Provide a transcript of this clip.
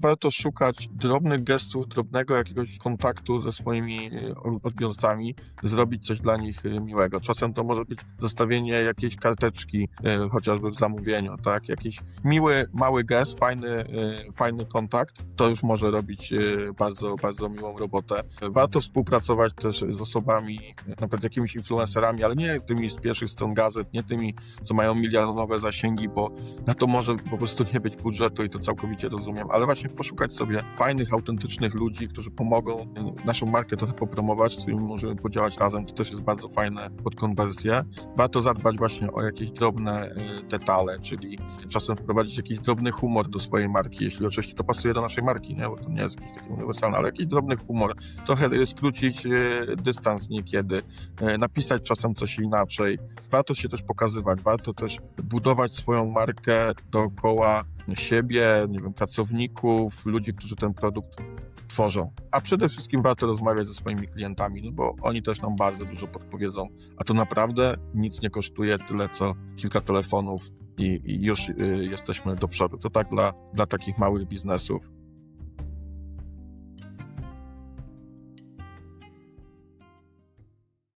warto szukać drobnych gestów, drobnego jakiegoś kontaktu ze swoimi e, odbiorcami, zrobić coś dla nich e, miłego. Czasem to może być zostawienie jakiejś karteczki, e, chociażby w zamówieniu, tak? Jakiś miły, mały gest, fajny, fajny kontakt, to już może robić bardzo, bardzo miłą robotę. Warto współpracować też z osobami, na przykład jakimiś influencerami, ale nie tymi z pierwszych stron gazet, nie tymi, co mają miliardowe zasięgi, bo na to może po prostu nie być budżetu i to całkowicie rozumiem, ale właśnie poszukać sobie fajnych, autentycznych ludzi, którzy pomogą y, naszą markę trochę popromować, z którymi możemy podziałać razem, to też jest bardzo fajne pod konwersję. Warto zadbać właśnie o jakieś drobne y, detale, czyli czasem wprowadzić jakiś drobny humor do swojej marki, jeśli oczywiście to pasuje do naszej marki, nie? bo to nie jest jakiś taki uniwersalny, ale jakiś drobny humor. Trochę y, skrócić dystans niekiedy, napisać czasem coś inaczej. Warto się też pokazywać, warto też budować swoją markę dookoła siebie, nie wiem, pracowników, ludzi, którzy ten produkt tworzą. A przede wszystkim warto rozmawiać ze swoimi klientami, no bo oni też nam bardzo dużo podpowiedzą, a to naprawdę nic nie kosztuje tyle, co kilka telefonów i, i już y, jesteśmy do przodu. To tak dla, dla takich małych biznesów.